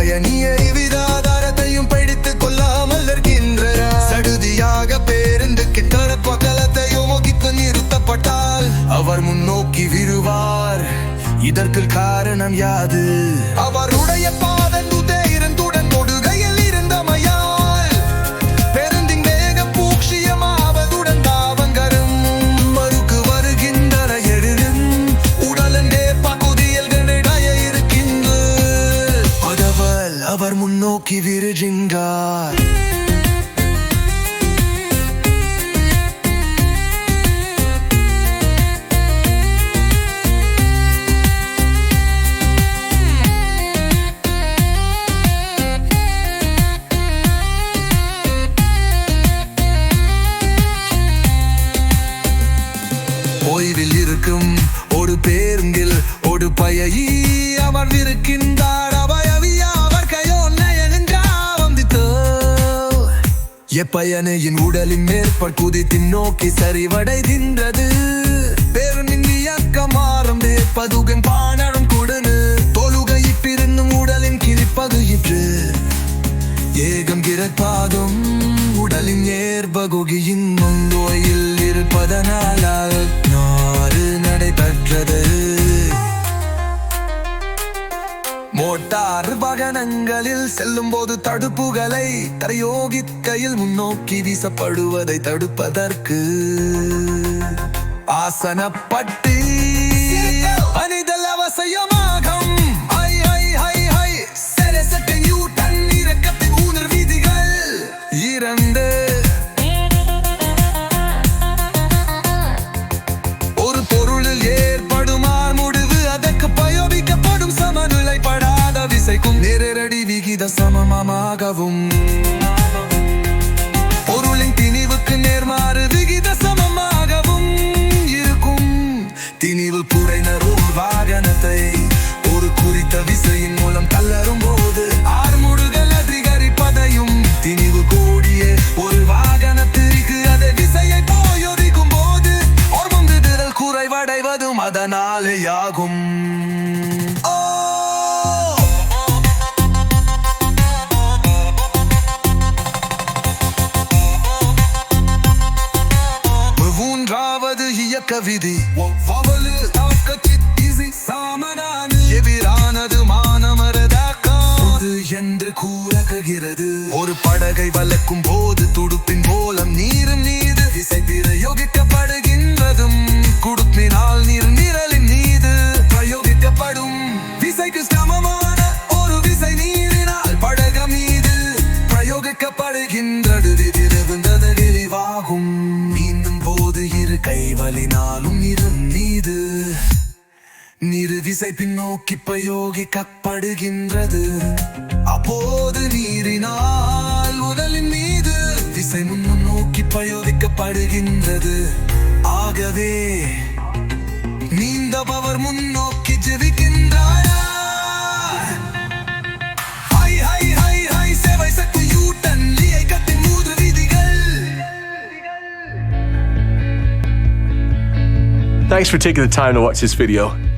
பயணியை விதாதாரத்தையும் படித்து கொள்ளாமல் இருக்கின்ற சடுதியாக பேருந்துக்கு தரப்ப கலத்தையும் ஒகித்து நிறுத்தப்பட்டால் அவர் முன்னோக்கி விழுவார் இதற்கு காரணம் யாது? அவர் அவர் முன்னோக்கி விருஜிங்கார் ஓய்வில் இருக்கும் ஒரு பேருந்தில் ஒரு பயி அவர் இருக்கின்றார் எப்பயனையின் உடலின் மேற்பட் குதித்தின் நோக்கி சரிவடைகின்றது. பேருந்தின் இயக்கம் ஆரம்பே பதுகன் பானரும் குடனு. தொழுகை பிரிந்தும் உடலின் கிழிப்பது இற்று ஏகம் கிரப்பாதும் உடலின் ஏற்பகுகியின் முந்தோயில் இருப்பதனால் வாகனங்களில் செல்லும் போது தடுப்புகளை பிரயோகிக்கையில் முன்னோக்கி வீசப்படுவதை தடுப்பதற்கு ஆசனப்பட்டு அணிதல் அவசியமாகும் விகித சமமாகவும் பொருளின் திணிவுக்கு நேர்மாறு விகித சமமாகவும் இருக்கும். திணிவு குறைநரும் வாகனத்தை ஒரு குறித்த விசையின் மூலம் தள்ளரும் போது ஆர்முடுகள் அதிகரிப்பதையும் திணிவு கூடிய ஒரு வாகனத்திற்கு அதை விசையை போயொதிக்கும் போது ஒருமுந்துதல் குறைவடைவதும் அதனாலேயாகும். விதி. ஒவ்வொரு தாக்கத்தின் இசை சாமனான. எதிரானது மானமரதாக்கம் என்று கூறகிறது ஒரு படகை வளர்க்கும் போது துடுப்பின் மூலம் நீரும் நீது. இசை பிரயோகிக்கப்படுகின்றதும் குடுப்பினால் நீர் நிரலின் மீது பிரயோகிக்கப்படும். விசைக்கு சமமான ஒரு விசை நீரினால் படக மீது பிரயோகிக்கப்படுகின்ற நிறுதிசை பின்னோக்கி பிரயோகிக்கப்படுகின்றது அப்போது நீரினால் உடலின் மீது திசை முன்னும் நோக்கி பிரயோகிக்கப்படுகின்றது. ஆகவே நீந்தபவர் முன்னோக்கி ஜெபிக்கின்றாரா Thanks for taking the time to watch this video.